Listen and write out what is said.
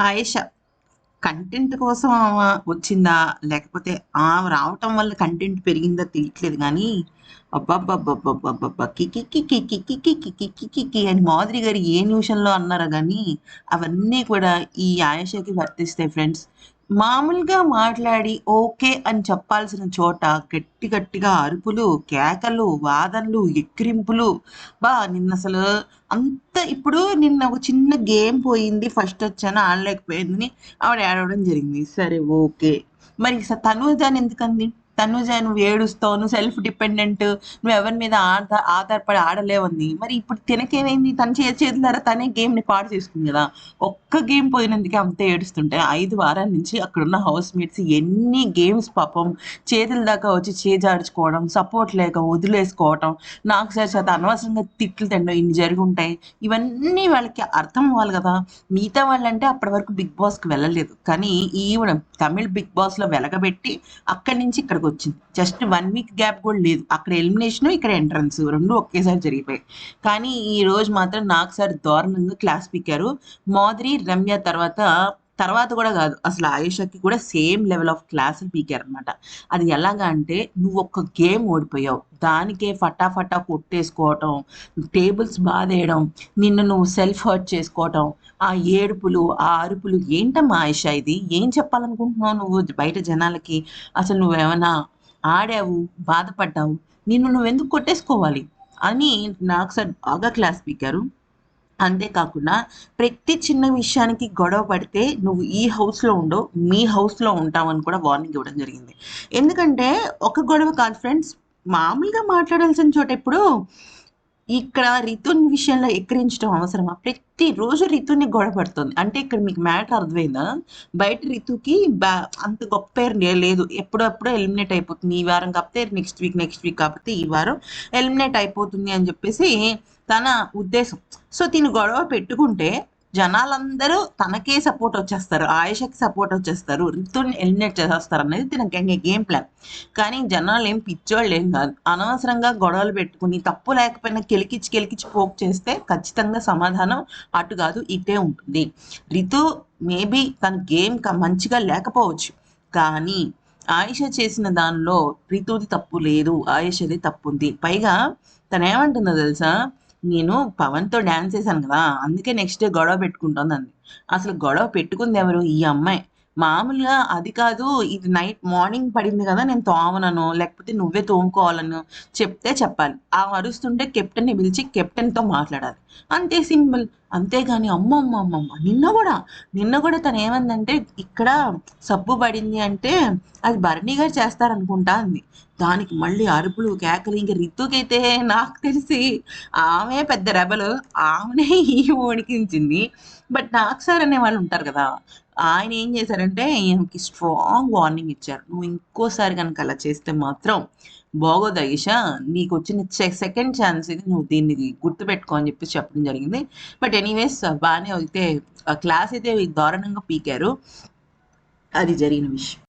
Ayesha content కోసం ఆమె వచ్చిందా లేకపోతే ఆమె రావటం వల్ల కంటెంట్ పెరిగిందా తెలియట్లేదు కానీ అబ్బబ్బబ్బబ్బబ్బబ్బబ్బా కికి కికి కికి కికి కికి కికి అని మాధురి గారు ఏ నిమిషంలో అన్నారో కానీ అవన్నీ కూడా ఈ ఆయేషకి వర్తిస్తాయి ఫ్రెండ్స్ మామూలుగా మాట్లాడి ఓకే అని చెప్పాల్సిన చోట గట్టి గట్టిగా అరుపులు కేకలు వాదనలు ఎక్కిరింపులు. బా నిన్న అసలు అంత ఇప్పుడు నిన్న ఒక చిన్న గేమ్ పోయింది. ఫస్ట్ వచ్చాను ఆడలేకపోయిందని ఆవిడ ఏడవడం జరిగింది. సరే ఓకే. మరి స- దాన్ని ఎందుకంది? తనుజ నువ్వు ఏడుస్తావు నువ్వు సెల్ఫ్ డిపెండెంట్ నువ్వు ఎవరి మీద ఆధార ఆధారపడి ఆడలేవంది మరి ఇప్పుడు తినకేమైంది? తన చేతి ద్వారా తనే గేమ్ని పాడు చేసుకుంది కదా. ఒక్క గేమ్ పోయినందుకే అంత ఏడుస్తుంటే ఐదు వారాల నుంచి అక్కడ ఉన్న హౌస్ మేట్స్ ఎన్ని గేమ్స్ పాపం చేతుల దాకా వచ్చి చేజార్చుకోవడం సపోర్ట్ లేక వదిలేసుకోవడం నాకు సార్ చేత అనవసరంగా తిట్లు తినడం ఇన్ని జరుగుంటాయి. ఇవన్నీ వాళ్ళకి అర్థం అవ్వాలి కదా. మిగతా వాళ్ళంటే అప్పటి వరకు బిగ్ బాస్కి వెళ్ళలేదు. కానీ ఈవిడ తమిళ్ బిగ్ బాస్లో వెలగబెట్టి అక్కడి నుంచి ఇక్కడ ఇక్కడికి వచ్చింది జస్ట్ వన్ వీక్ గ్యాప్ కూడా లేదు. అక్కడ ఎలిమినేషన్ ఇక్కడ ఎంట్రన్స్ రెండు ఒకేసారి జరిగిపోయాయి. కానీ ఈ రోజు మాత్రం నాకు సార్ దారుణంగా క్లాస్ పీకారు. మాధురి రమ్య తర్వాత తర్వాత కూడా కాదు అసలు ఆయుషకి కూడా సేమ్ లెవెల్ ఆఫ్ క్లాసులు పీకారు అనమాట అది ఎలాగా అంటే నువ్వు ఒక్క గేమ్ ఓడిపోయావు. దానికే ఫటాఫటా కొట్టేసుకోవటం టేబుల్స్ బాధేయడం నిన్ను నువ్వు సెల్ఫ్ హర్ట్ చేసుకోవటం ఆ ఏడుపులు ఆ అరుపులు ఏంటమ్మా ఆయుష ఇది? ఏం చెప్పాలనుకుంటున్నావు నువ్వు బయట జనాలకి? అసలు నువ్వేమైనా ఆడావు బాధపడ్డావు? నిన్ను నువ్వెందుకు కొట్టేసుకోవాలి? అని నాకు సార్ బాగా క్లాస్ పీకారు. అంతేకాకుండా ప్రతి చిన్న విషయానికి గొడవ పడితే నువ్వు ఈ హౌస్లో ఉండవు మీ హౌస్లో ఉంటావని కూడా వార్నింగ్ ఇవ్వడం జరిగింది. ఎందుకంటే ఒక గొడవ కాదు ఫ్రెండ్స్ మామూలుగా మాట్లాడాల్సిన చోట ఇప్పుడు ఇక్కడ రితుని విషయంలో ఎక్కిరించడం అవసరమా? ప్రతిరోజు రితుని గొడవపడుతుంది అంటే ఇక్కడ మీకు మ్యాటర్ అర్థమైందా? బయట రితుకి బా అంత గొప్ప పేరు లేదు. ఎప్పుడప్పుడు ఎలిమినేట్ అయిపోతుంది. ఈ వారం కాకపోతే నెక్స్ట్ వీక్ నెక్స్ట్ వీక్ కాకపోతే ఈ వారం ఎలిమినేట్ అయిపోతుంది అని చెప్పేసి తన ఉద్దేశం. సో దీన్ని గొడవ పెట్టుకుంటే జనాలందరూ తనకే సపోర్ట్ వచ్చేస్తారు. ఆయుషకి సపోర్ట్ వచ్చేస్తారు. రితుని ఎలిమినేట్ చేసేస్తారు అనేది దీనికి గేమ్ ప్లాన్ కానీ జనాలు ఏం పిచ్చోళ్ళు ఏం కాదు. అనవసరంగా గొడవలు పెట్టుకుని తప్పు లేకపోయినా కెలికిచ్చి కెలికిచ్చి పోక్ చేస్తే ఖచ్చితంగా సమాధానం అటు కాదు ఇటే ఉంటుంది. రితు మేబీ తన గేమ్ మంచిగా లేకపోవచ్చు. కానీ ఆయుష చేసిన దానిలో రితుది తప్పు లేదు ఆయుషది తప్పు ఉంది పైగా తను ఏమంటుందో తెలుసా? నేను పవన్తో డ్యాన్స్ చేశాను కదా అందుకే నెక్స్ట్ డే గొడవ పెట్టుకుంటుంది అంది అసలు గొడవ పెట్టుకుంది ఎవరు? ఈ అమ్మాయి. మామూలుగా అది కాదు ఇది నైట్ మార్నింగ్ పడింది కదా నేను తోమనను లేకపోతే నువ్వే తోముకోవాలను చెప్తే చెప్పాలి. ఆ అరుస్తుంటే కెప్టెన్ని పిలిచి కెప్టెన్తో మాట్లాడాలి. అంతే సింపుల్. అంతేగాని అమ్మ అమ్మ అమ్మ అమ్మ నిన్న కూడా నిన్న కూడా తను ఏమందంటే ఇక్కడ సబ్బు పడింది అంటే అది భరణి గారు చేస్తారనుకుంటా అంది. దానికి మళ్ళీ అరుపులు కేకలు ఇంకా రితుకైతే నాకు తెలిసి ఆమె పెద్ద రెబలు ఆమెనే ఈ బట్ నాకు సార్ అనే వాళ్ళు ఉంటారు కదా ఆయన ఏం చేశారంటే ఈయనకి స్ట్రాంగ్ వార్నింగ్ ఇచ్చారు. నువ్వు ఇంకోసారి కనుక అలా చేస్తే మాత్రం బాగోదు ఐషా నీకు వచ్చిన సెకండ్ ఛాన్స్ ఇది నువ్వు దీన్ని గుర్తుపెట్టుకో అని చెప్పి చెప్పడం జరిగింది. బట్ ఎనీవేస్ బాగానే అయితే క్లాస్ అయితే దారుణంగా పీకారు. అది జరిగిన విషయం.